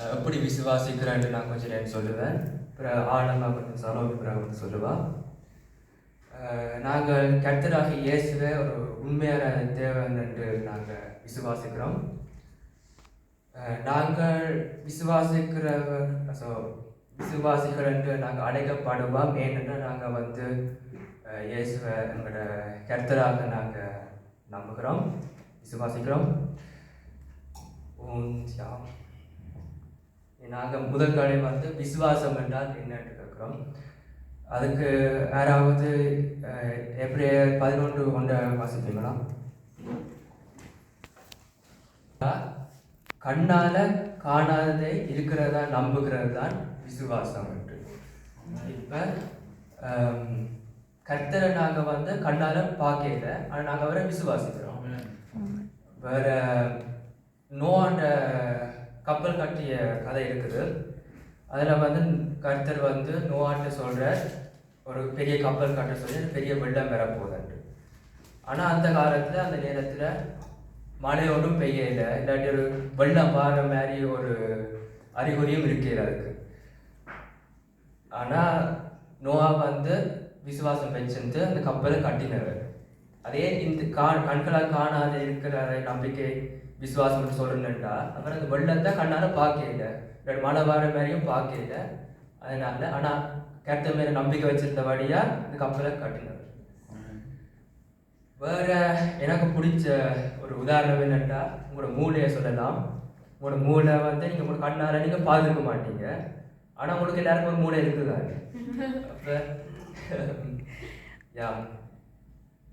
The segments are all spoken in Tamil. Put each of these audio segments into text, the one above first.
எப்படி விசுவாசிக்கிறேன்னு நான் கொஞ்சம் நேரம் சொல்லுவேன். அப்புறம் ஆழமாக கொஞ்சம் சலோமி பிறகு சொல்லுவாள் நாங்கள் கர்த்தராக இயேசுவே ஒரு உண்மையான தேவன் என்று நாங்கள் விசுவாசிக்கிறோம். நாங்கள் விசுவாசிக்கிறவர் ஸோ விசுவாசிகள் என்று நாங்கள் அழைக்கப்படுவோம் ஏனென்றால் நாங்கள் வந்து இயேசுவை எங்களோட கர்த்தராக நாங்கள் நம்புகிறோம் விசுவாசிக்கிறோம். ஓம் நாங்கள் முதல் காலை வந்து விசுவாசம் என்றால் என்னன்னு கேட்குறோம். அதுக்கு யாராவது எப்ரேயர் பதினொன்று ஒன்றை வாசிப்பீங்களா? கண்ணால காணாததை இருக்கிறதா நம்புகிறது தான் விசுவாசம் என்று. இப்போ கர்த்தரை நாங்கள் வந்து கண்ணால பார்க்கல ஆனால் நாங்கள் அவரை விசுவாசிக்கிறோம். வேற நோவாண்ட கப்பல் கட்டிய கதை இருக்குது. அதில் வந்து கர்த்தர் வந்து நோவாண்ட சொல்கிற ஒரு பெரிய கப்பல் கட்ட சொல்லி பெரிய வெள்ளம் வரப்போகுதுன்ட்டு ஆனால் அந்த காலத்தில் அந்த நேரத்தில் மழை ஒன்றும் பெய்யலை. இல்லாட்டி ஒரு வெள்ளம் பாடுற மாதிரி ஒரு அறிகுறியும் இருக்கிறது அதுக்கு. ஆனால் நோவா வந்து விசுவாசம் வச்சிருந்து அந்த கப்பலை கட்டினவர். அதே இந்த கா கண்களால் காணாத இருக்கிற நம்பிக்கை விசுவாசம் சொல்லணுன்றா அப்புறம் அந்த வெள்ளத்தை கண்ணால் பார்க்கல மழை வர மாதிரியும் பார்க்கல அதனால ஆனால் கேட்ட மேல நம்பிக்கை வச்சிருந்தபடியா இந்த கப்பலை கட்டினார். வேற எனக்கு பிடிச்ச ஒரு உதாரணம் என்னட்டா உங்களோட மூளையை சொல்லலாம். உங்களோட மூளை வந்து நீங்க உங்களோட கண்ணால நீங்க பாதுகாக்க மாட்டீங்க. ஆனா உங்களுக்கு எல்லாருக்கும் ஒரு மூளை இருக்குதாங்க அப்ப யா.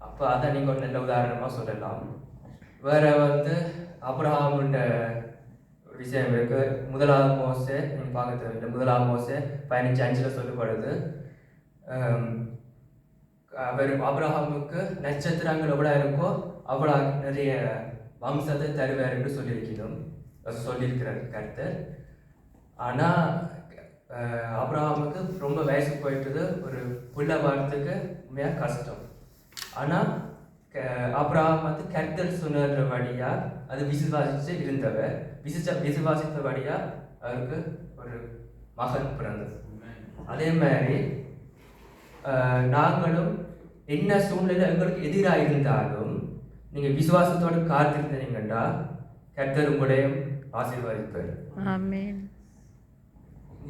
அப்ப அதை நீங்க ஒரு நல்ல உதாரணமா சொல்லலாம். வேற வந்து அப்ரஹாமுன்ற விஷயம் இருக்கு. முதலாவது மோசே நீங்க பார்க்க தேவையில்லை முதலாவது மோசே பதினஞ்சு அஞ்சில் சொல்லப்படுது. அவர் அப்ரஹாமுக்கு நட்சத்திரங்கள் எவ்வளோ இருக்கோ அவ்வளோ நிறைய வம்சத்தை தருவார் என்று சொல்லியிருக்கிறோம் சொல்லியிருக்கிறார் கருத்து. ஆனால் அப்ரஹாமுக்கு ரொம்ப வயசு போயிட்டது. ஒரு புள்ள வாரத்துக்கு உண்மையாக கஷ்டம். ஆனால் அப்ரஹாம் வந்து கர்த்தர் சொன்னபடியா அது விசுவாசிச்சு இருந்தவர். விசுச்ச விசுவாசித்தபடியா அவருக்கு ஒரு மகன் பிறந்தது. அதே மாதிரி நாங்களும் என்ன சூழ்நிலை எங்களுக்கு எதிராக இருந்தாலும் நீங்கள் விசுவாசத்தோடு காத்திருந்தீங்கன்னா கர்த்தர் உங்களையும் ஆசீர்வதிப்பார்.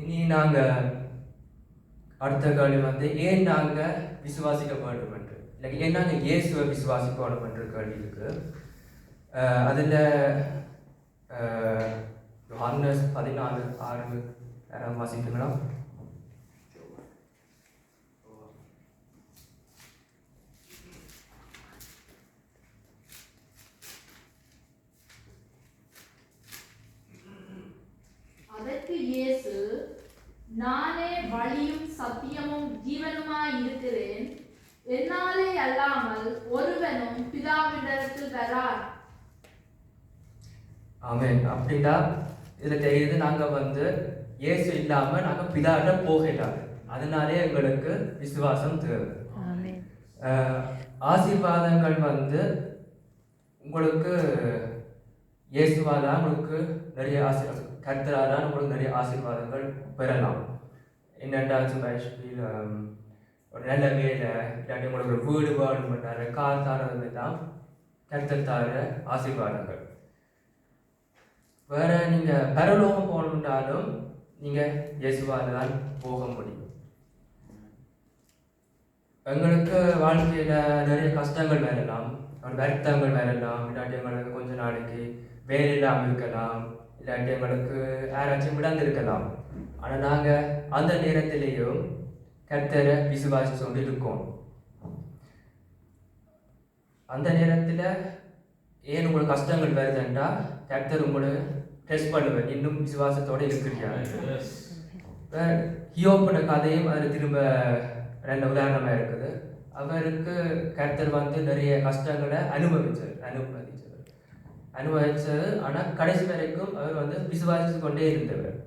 இனி நாங்கள் அடுத்த கேள்வி வந்து ஏன் நாங்கள் விசுவாசிக்க வேண்டும் என்று இல்லை ஏன் நாங்கள் இயேசுவை விசுவாசிக்க என்ற கேள்வி இருக்கு. அஹ், அதுல பதினாலு ஆறு யாராவது வாசிக்கிறீங்களா அதற்கு இயேசு நானே வழியும் சத்தியமும் ஜீவனுமாய் இருக்கிறேன் என்னாலே அல்லாமல் ஒருவனும் பிதாவிடத்தில் வரான் ஆமென். அப்படின்னா இதில் தெரியுது நாங்கள் வந்து இயேசு இல்லாமல் நாங்கள் பிதாட்ட போகலாது அதனாலே எங்களுக்கு விசுவாசம் தேவை. ஆசீர்வாதங்கள் வந்து உங்களுக்கு இயேசுவால் உங்களுக்கு நிறைய ஆசீர்வாதம் கர்த்தரால் உங்களுக்கு நிறைய ஆசீர்வாதங்கள் பெறலாம். என்னென்றாச்சும் ஆக்சுவலி ஒரு நல்ல வேலை இல்லாட்டி உங்களுக்கு ஒரு வீடு வேணும் பண்ணாரு கார் தாரது தான் கருத்தல் தார ஆசீர்வாதங்கள். வேற நீங்க பரலோகம் போகணுன்றாலும் நீங்க இயேசுவால் தான் போக முடியும். எங்களுக்கு வாழ்க்கையில நிறைய கஷ்டங்கள் வரலாம் வருத்தங்கள் வரலாம் இல்லாட்டி எங்களுக்கு கொஞ்ச நாளைக்கு வேலை இல்லாமல் இருக்கலாம் இல்லாட்டி எங்களுக்கு யாராச்சும் விடாந்து இருக்கலாம் ஆனா நாங்க அந்த நேரத்திலேயும் கர்த்தரை விசுவாசி கொண்டு இருக்கோம். அந்த நேரத்தில் ஏன் உங்களுக்கு கஷ்டங்கள் வருதுன்றா கர்த்தர் உங்களை டெஸ்ட் பண்ணுவேன் இன்னும் விசுவாசத்தோட இருக்கிறீங்க ஹியோப்போட கதையும் அதில் திரும்ப ரெண்டு உதாரணமாக இருக்குது. அவருக்கு கர்த்தர் வந்து நிறைய கஷ்டங்களை அனுபவிச்சார் அனுபவிச்சவர். அனுபவிச்சது ஆனால் கடைசி வரைக்கும் அவர் வந்து விசுவாசித்து கொண்டே இருந்தவர்.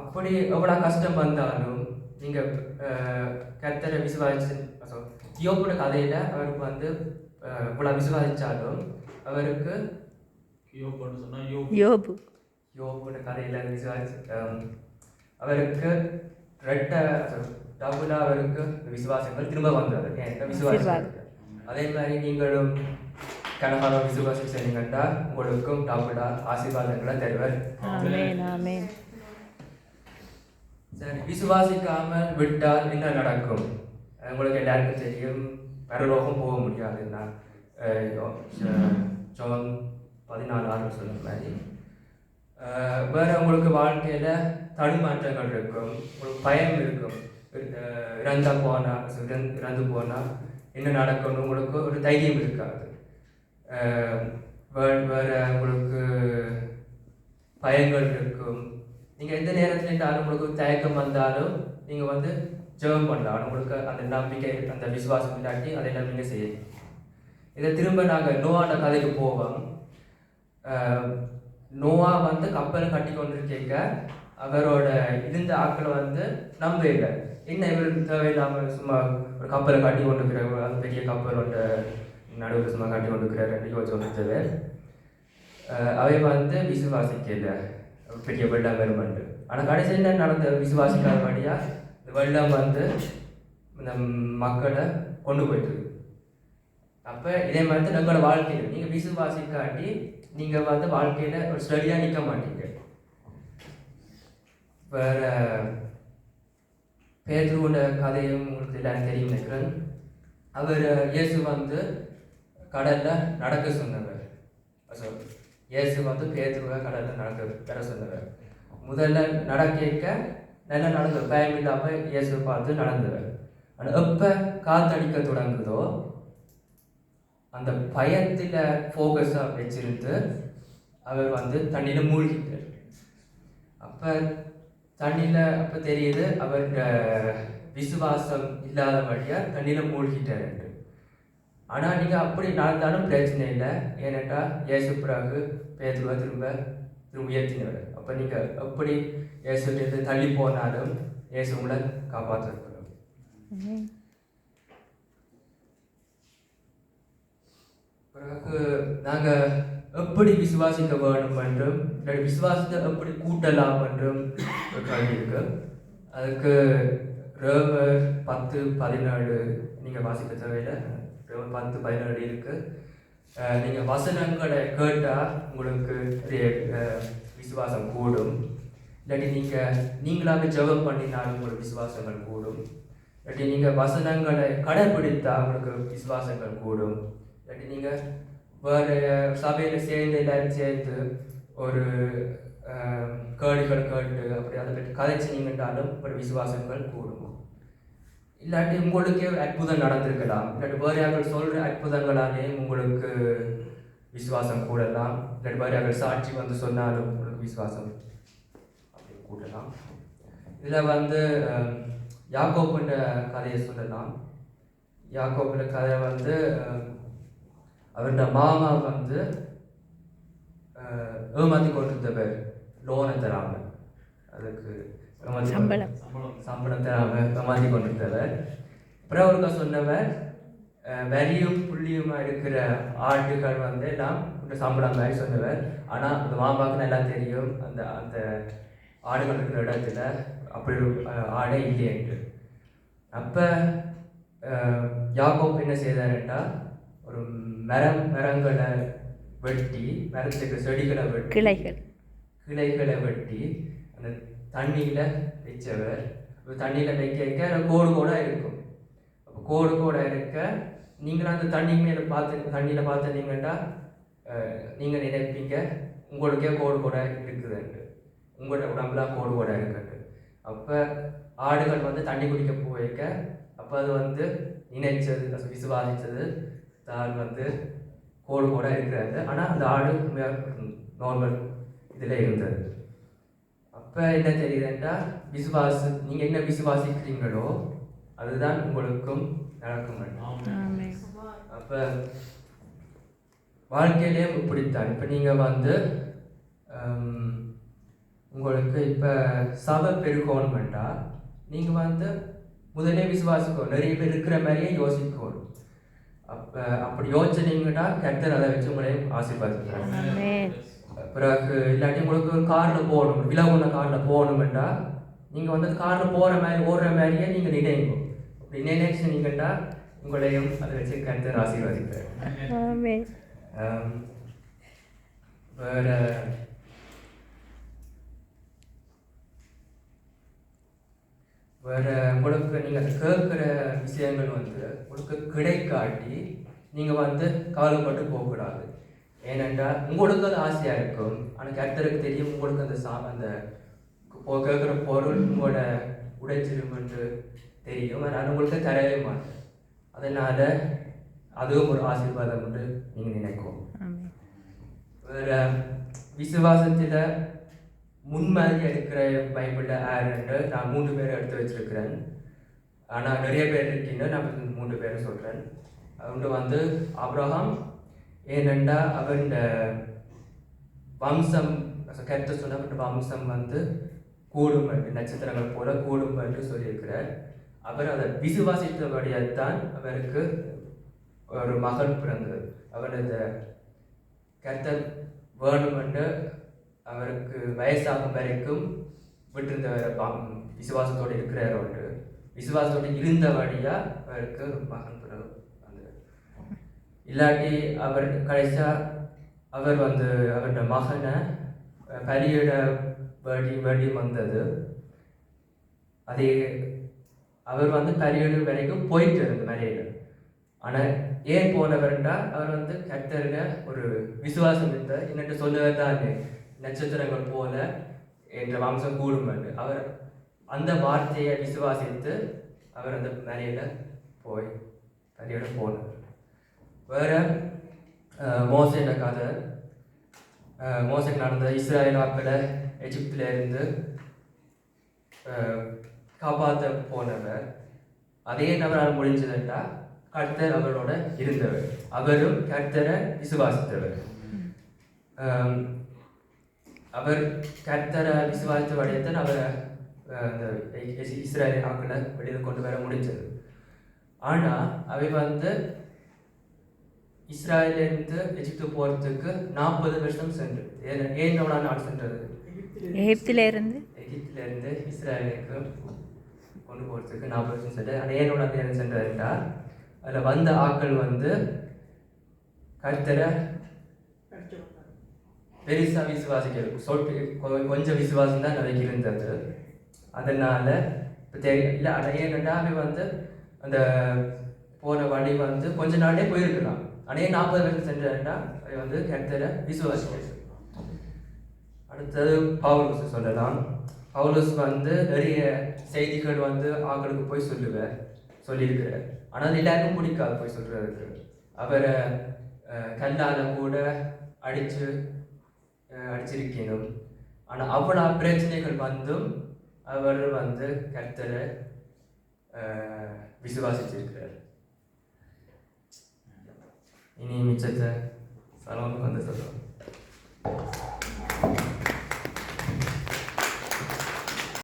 அப்படி எவ்வளோ கஷ்டம் வந்தாலும் நீங்கள் கர்த்தரை விசுவாசி ஹியோப்போட கதையில் அவருக்கு வந்து இவ்வளோ விசுவாசிச்சாலும் அவருக்கு யோபுன்னு சொன்னா யோபு. யோபு. யோபுன கதையில் விசுவாசி அவருக்கு ரெட்ட டபுளா அவருக்கு விசுவாசங்கள் திரும்ப வந்தது. ஏன்? விசுவாசம்? அதே மாதிரி நீங்களும் கனகால விசுவாசம் செய்யுங்கட்டா உங்களுக்கும் டபுளா ஆசீர்வாதங்களை தருவார். ஆமென் ஆமென். சரி விசுவாசிக்காமல் விட்டால் என்ன நடக்கும்? உங்களுக்கு எல்லாருக்கும் தெரியும் பரலோகம் போக முடியாதுன்னா ஜோன் பதினாலு ஆறு சொன்ன மாதிரி. வேறு வேற உங்களுக்கு வாழ்க்கையில தடுமாற்றங்கள் இருக்கும் உங்களுக்கு பயம் இருக்கும். இறந்தா போனா இறந்து போனா என்ன நடக்கும்னு உங்களுக்கு ஒரு தைரியம் இருக்காது. அஹ் வேற உங்களுக்கு பயங்கள் இருக்கும் நீங்கள் எந்த நேரத்தில் இருந்தாலும் உங்களுக்கு தயக்கம் வந்தாலும் நீங்கள் வந்து ஜெபம் பண்ணலாம். உங்களுக்கு அந்த நம்பிக்கை அந்த விசுவாசம் இல்லாட்டி அதெல்லாம் நீங்கள் செய்யலாம். இதை திரும்ப நாங்கள் நோவான கதைக்கு போவோம். நோவா வந்து கப்பலை கட்டி கொண்டிருக்கீங்க. அவரோட இருந்த ஆட்களை வந்து நம்ப இல்லை என்ன இவர் தேவையில்லாமல் சும்மா ஒரு கப்பலை கட்டி கொண்டிருக்கிற அந்த பெரிய கப்பலோட நடுவில் சும்மா கட்டி கொண்டிருக்கிறார். யோசிச்சு கொண்டிருந்தது அவை வந்து விசுவாசிக்கலை. பெரிய வெள்ளம் வருமென்று ஆனால் கடைசியில் என்ன நடந்த விசுவாசிக்காத வழியா இந்த வெள்ளம் வந்து இந்த மக்களை கொண்டு போயிட்டு அப்போ இதே மாதிரி தான் நம்மளோட வாழ்க்கையில். நீங்கள் விசுவாசிக்காட்டி நீங்கள் வந்து வாழ்க்கையில் ஒரு ஸ்டடியாக நிற்க மாட்டீங்க. வேற பேதுருவோட கதையும் உங்களுக்கு எல்லாரும் தெரியும் நினைக்கிறேன். அவர் இயேசு வந்து கடலில் நடக்க சொன்னவர். So, இயேசு வந்து பேத்துருவா கடலில் நடக்க பெற சொன்னவர். முதல்ல நடக்க நல்லா நடந்து பயம் இல்லாமல் இயேசு பார்த்து நடந்தவர். ஆனால் எப்போ காத்தடிக்க தொடங்குதோ அந்த பயத்தில் ஃபோக்கஸாக வச்சிருந்து அவர் வந்து தண்ணியில் மூழ்கிட்டார். அப்போ தண்ணியில் அப்போ தெரியுது அவர் விசுவாசம் இல்லாத வழியாக தண்ணியில் மூழ்கிட்டார் என்று. ஆனா நீங்க அப்படி நடந்தாலும் பிரச்சனை இல்லை. இயேசு பிறகு பேதுருவ திரும்ப திரும்ப உயர்த்தினவர். அப்ப நீங்க எப்படி இயேசுட்டு தள்ளி போனாலும் இயேசு உங்களை காப்பாற்றுவார். ஆமென். பிறகு நாங்க எப்படி விசுவாசிக்க வேண்டும் என்றும் விசுவாசத்தை எப்படி கூட்டலாம் என்றும் ஒரு கேள்வி இருக்கு. அதுக்கு ரோமர் பத்து பதினேழு நீங்கள் வாசிக்க தேவையில்லை. ரோமர் பத்து பதினேழு இருக்குது நீங்கள் வசனங்களை கேட்டால் உங்களுக்கு விசுவாசம் கூடும். இல்லாட்டி நீங்கள் நீங்களாக ஜெபம் பண்ணினாலும் உங்களுக்கு விசுவாசங்கள் கூடும். இல்லாட்டி நீங்கள் வசனங்களை கடைப்பிடித்தால் உங்களுக்கு விசுவாசங்கள் கூடும். இல்லாட்டி நீங்கள் வேறு சபையில் சேர்ந்து எல்லாரும் சேர்ந்து ஒரு கேள்விகள் கேட்டு அப்படி அதை பற்றி கதைச்சினீங்கன்றாலும் ஒரு விசுவாசங்கள் கூடும். இல்லாட்டி உங்களுக்கே அற்புதம் நடந்திருக்கலாம். இல்லாட்டி வேற யார்கள் சொல்ற அற்புதங்களாலே உங்களுக்கு விசுவாசம் கூடலாம். இல்லாட்டி வேற யார்கள் சாட்சி வந்து சொன்னாலும் உங்களுக்கு விசுவாசம் அப்படி கூடலாம். இதில் வந்து யாக்கோப்புன்ற கதையை சொல்லலாம். யாக்கோப்புன்ற கதை வந்து அவருடைய அவரோட மாமா வந்து ஆஹ், ஏமாத்தி கொண்டிருந்தவர் லோனை தராம அதுக்கு சம்பளம். சம்பளம் தராம ஏமாத்தி கொண்டிருந்தவர். அப்புறம் ஒருக்கா சொன்னவர் வரியும் புள்ளியுமா இருக்கிற ஆட்டுகள் வந்து எல்லாம் ஒரு சம்பளம் மாதிரி சொன்னவர். ஆனா அந்த மாமாவுக்கு நல்லா தெரியும். அந்த அந்த ஆடுகள் இருக்கிற இடத்துல அப்படி ஒரு ஆடே இல்லையென்று அப்ப யாக்கோப் என்ன செய்தாருன்னா ஒரு மரம் மரங்களை வெட்டி மரத்துக்கு செடிகளை வெட்டி கிளைகள். கிளைகளை வெட்டி அந்த தண்ணியில வச்சவர். தண்ணியில வைக்க வைக்க கோடு கோடா இருக்கும். அப்போ கோடு கோடா இருக்க நீங்களும் அந்த தண்ணி மேல பார்த்து தண்ணியில பார்த்துனீங்கன்னா அஹ், நீங்க நினைப்பீங்க உங்களுக்கே கோடு கோடா இருக்குதுன்ட்டு. உங்களோட உடம்புல கோடு கோடா இருக்குன்ட்டு. அப்ப ஆடுகள் வந்து தண்ணி குடிக்க போயிருக்க அப்ப அது வந்து நினைச்சது அது விசுவாசிச்சது. தான் வந்து கோடு கோடா இருக்கிறது ஆனா அந்த ஆடு நார்மல் இதுல இருந்தது. அப்ப என்ன தெரியுதுன்னா விசுவாச நீங்க என்ன விசுவாசிக்கிறீங்களோ அதுதான் உங்களுக்கும் நடக்கும் ஆமென் அப்ப வாழ்க்கையிலேயும் இப்படித்தான் இப்ப நீங்க வந்து உங்களுக்கு இப்ப சபை பெருகணும்னா நீங்க வந்து முதலே விசுவாசிக்கணும். நிறைய பேர் இருக்கிற மாதிரியே யோசிக்கணும். அப்ப அப்படி யோசிச்சீங்கன்னா கர்த்தர் அதை வச்சு உங்களையும் ஆசீர்வாதிக்கிறாங்க ஆமென். பிறகு இல்லாட்டி உங்களுக்கு ஒரு காரில் போகணும் விழா உள்ள காரில் போகணுமெண்டா நீங்கள் வந்து காரில் போகிற மாதிரி ஓடுற மாதிரியே நீங்கள் நினைங்க. அப்படி நினைச்சுனீங்கன்னா உங்களையும் அதை வச்சு கருத்து ஆசீர்வதிப்பேன் ஆமென். ஆம், வேற வேற உங்களுக்கு நீங்கள் கேட்குற விஷயங்கள் வந்து உங்களுக்கு கிடைக்காட்டி நீங்கள் வந்து கவலைப்பட்டு போகக்கூடாது. ஏனென்றால் உங்களுக்கு அது ஆசையாக இருக்கும். ஆனால் கர்த்தருக்கு தெரியும் உங்களுக்கு அந்த சா அந்த கேட்குற பொருள் உங்களோட உடைச்சிரும் என்று தெரியும். ஆனால் உங்களுக்கு தரவே மாட்டேன் அதனால் அதுவும் ஒரு ஆசீர்வாதம் என்று நீங்கள் நினைக்கும். வேற விசுவாசத்தில் முன்மாதிரி இருக்கிற பைபிளில் என்று நான் மூன்று பேரை எடுத்து வச்சிருக்கிறேன். ஆனால் நிறைய பேர் இருக்கீங்க நான் மூன்று பேரை சொல்கிறேன் அவங்க வந்து அப்ரஹாம் ஏனெண்டா அவன் வம்சம் கருத்து சொன்ன வம்சம் வந்து கூடும் என்று நட்சத்திரங்கள் போல கூடும் என்று சொல்லியிருக்கிறார். அவர் அதை விசுவாசித்தபடியால்தான் அவருக்கு ஒரு மகன் பிறந்தது. அவனது இந்த வேணும் என்று அவருக்கு வயசாகும் வரைக்கும் விட்டிருந்தவரை பா- விசுவாசத்தோடு இருக்கிறார் ஒன்று விசுவாசத்தோடு வழியாக அவருக்கு ஒரு மகன் பிறகு வந்து இல்லாட்டி அவர் கடைசியாக அவர் வந்து அவருடைய மகனை பலியிட வழி வழி வந்தது. அதே அவர் வந்து பலியிட வரைக்கும் போயிட்டு இருந்த மலையில. ஆனால் ஏன் போனவர்னா அவர் வந்து கர்த்தருட ஒரு விசுவாசம் இருந்தார் என்னட்டு சொல்லுவது தான் நட்சத்திரங்கள் போல என்ற வம்சம் கூடும் என்று அவர் அந்த வார்த்தையை விசுவாசித்து அவர் அந்த மலையில் போய் பலியிட போனார். வேற அஹ், கதை. மோசைக்கு நடந்த இஸ்ராயல் மக்களை எஜிப்தில் இருந்து காப்பாற்ற போனவர். அதே நபரால் முடிஞ்சதுண்டா கர்த்தர் அவரோட இருந்தவர். அவரும் கர்த்தரை விசுவாசித்தவர். அவர் கர்த்தரை விசுவாசித்தபடியத்தான் அவரை அஹ், அந்த இஸ்- இஸ்ராயல் ஆக்களை வெளியில் கொண்டு வர முடிஞ்சது. ஆனால் அவை வந்து இஸ்ராயலேருந்து எஜிப்து போகிறதுக்கு நாற்பது வருஷம் சென்று ஏன் ஏன் எவ்வளோ நாள் சென்றது? எகிப்திலிருந்து. எகிப்திலிருந்து. இஸ்ராயலுக்கு கொண்டு போகிறதுக்கு நாற்பது வருஷம் சென்று அது ஏனோட நேரம் சென்றதுண்டா அதில் வந்த ஆட்கள் வந்து கர்த்தரை பெருசாக விசுவாசிக்க சொல் கொஞ்சம் விசுவாசம் தான் அவைக்கு இருந்தது. அதனால் இப்போ தெரியல இல்லை அதை ஏன்னா அவன் வந்து அந்த போன வழி வந்து கொஞ்ச நாளே போயிருக்கலாம். ஆனால் நாற்பது வருஷம் சென்றா அவன் வந்து கர்த்தரை விசுவாசிக்க அடுத்தது பவுலஸ் சொல்லலாம். பவுலஸ் வந்து நிறைய செய்திகள் வந்து ஆக்களுக்கு போய் சொல்லுவார் சொல்லியிருக்கிறார். ஆனால் அது எல்லாருக்கும் பிடிக்காது போய் சொல்கிறதுக்கு அவரை கல்லால் கூட அடித்து அடிச்சிருக்கணும் ஆனால் அவ்வளோ பிரச்சனைகள் வந்தும் அவர் வந்து கர்த்தரை விசுவாசிச்சிருக்கிறார். இனி மிச்சத்தை சலோனுக்கு வந்து சொல்லுவோம்